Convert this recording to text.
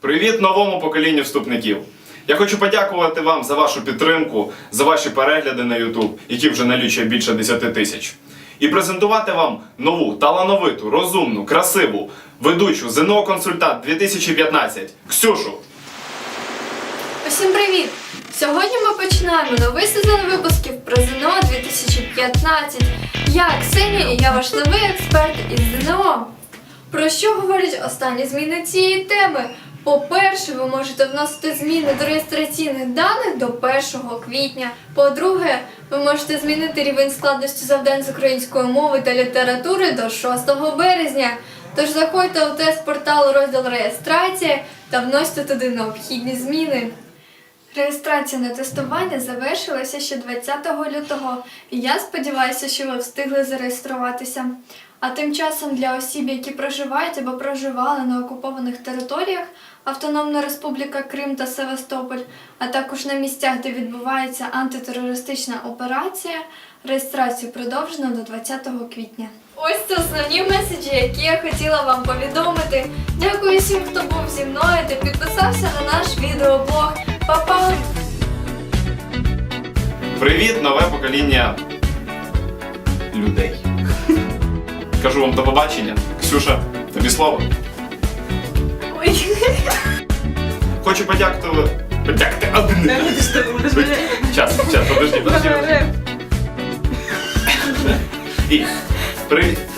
Привіт новому поколінню вступників! Я хочу подякувати вам за вашу підтримку, за ваші перегляди на YouTube, які вже налічує більше 10 тисяч. І презентувати вам нову, талановиту, розумну, красиву ведучу ЗНО консультант 2015 Ксюшу. Усім привіт! Сьогодні ми починаємо новий сезон випусків про ЗНО 2015. Я Ксенія і я важливий експерт із ЗНО. Про що говорять останні зміни цієї теми? По-перше, ви можете вносити зміни до реєстраційних даних до 1 квітня. По-друге, ви можете змінити рівень складності завдань з української мови та літератури до 6 березня. Тож заходьте у тест портал розділ реєстрація та вносьте туди необхідні зміни. Реєстрація на тестування завершилася ще 20 лютого, і я сподіваюся, що ви встигли зареєструватися. А тим часом для осіб, які проживають або проживали на окупованих територіях, Автономна Республіка Крим та Севастополь, а також на місцях, де відбувається антитерористична операція, реєстрацію продовжено до 20 квітня. Ось це основні меседжі, які я хотіла вам повідомити. Дякую всім, хто був зі мною та підписався на наш відеоблог. Па-па! Привіт, нове покоління людей. Кажу вам до побачення. Ксюша, тобі слово. Ой. Хочу подякувати. Подякувати. один. Час, час, подожди, подожди. І привіт.